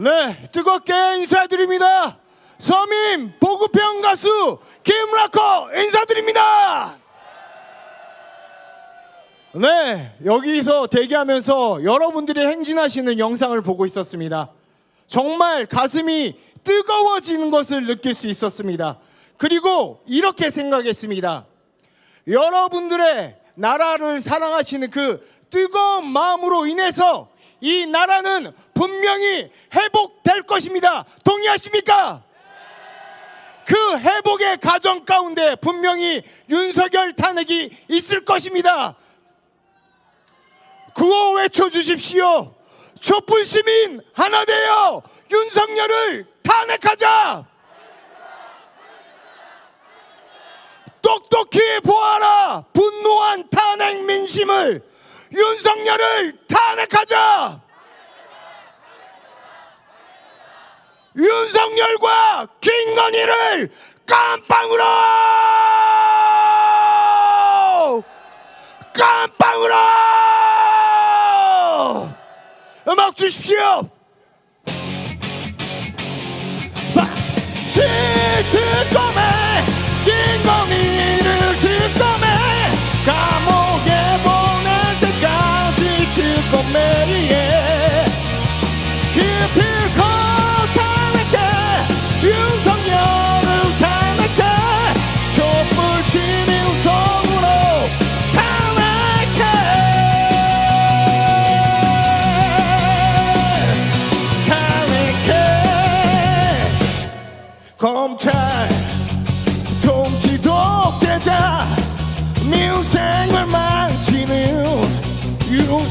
네, 뜨겁게 인사드립니다. 서민 보급형 가수 김라커 인사드립니다. 네, 여기서 대기하면서 여러분들이 행진하시는 영상을 보고 있었습니다. 정말 가슴이 뜨거워지는 것을 느낄 수 있었습니다. 그리고 이렇게 생각했습니다. 여러분들의 나라를 사랑하시는 그 뜨거운 마음으로 인해서 이 나라는 분명히 회복될 것입니다. 동의하십니까? 그 회복의 과정 가운데 분명히 윤석열 탄핵이 있을 것입니다. 구호 외쳐 주십시오. 촛불 시민 하나 되어 윤석열을 탄핵하자. 똑똑히 보아라. 분노한 탄핵 민심을 윤석열을 탄핵하자. 윤석열과 김건희를 깜빵으로 깜빵으로 음악 주십시오. 시트콤 윤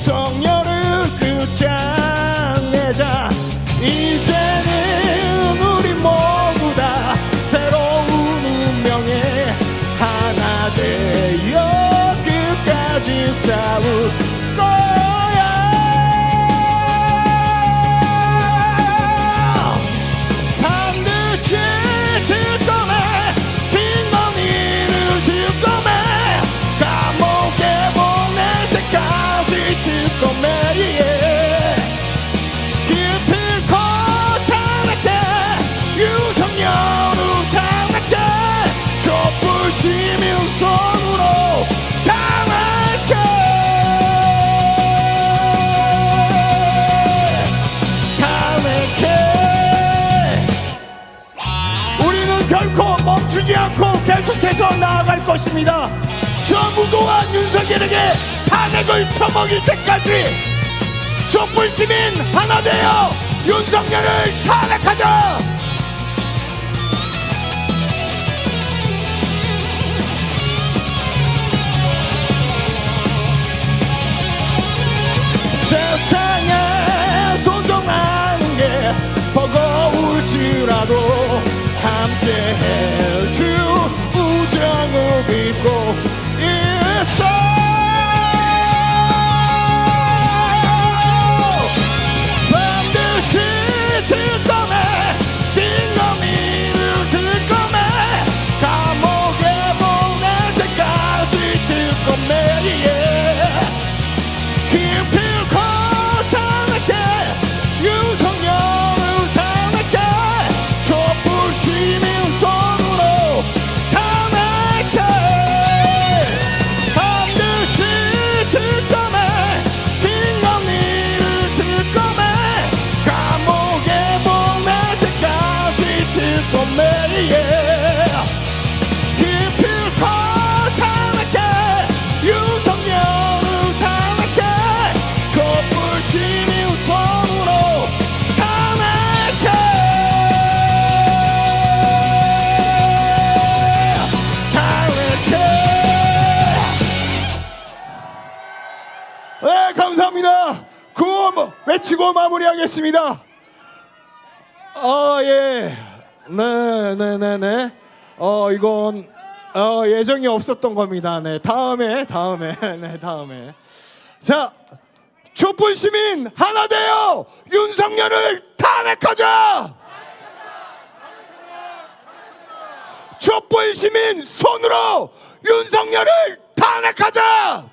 것입니다. 저 무고한 윤석열에게 탄핵을 처먹일 때까지 촛불 시민 하나 되어 윤석열을 탄핵하자. 세상에 외치고 마무리하겠습니다. 아 예. 네 네 네 네. 어 이건 어 예정이 없었던 겁니다. 네 다음에 다음에 네 다음에. 자 촛불 시민 하나 되어 윤석열을 탄핵하자 촛불 시민 손으로 윤석열을 탄핵하자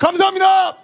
감사합니다.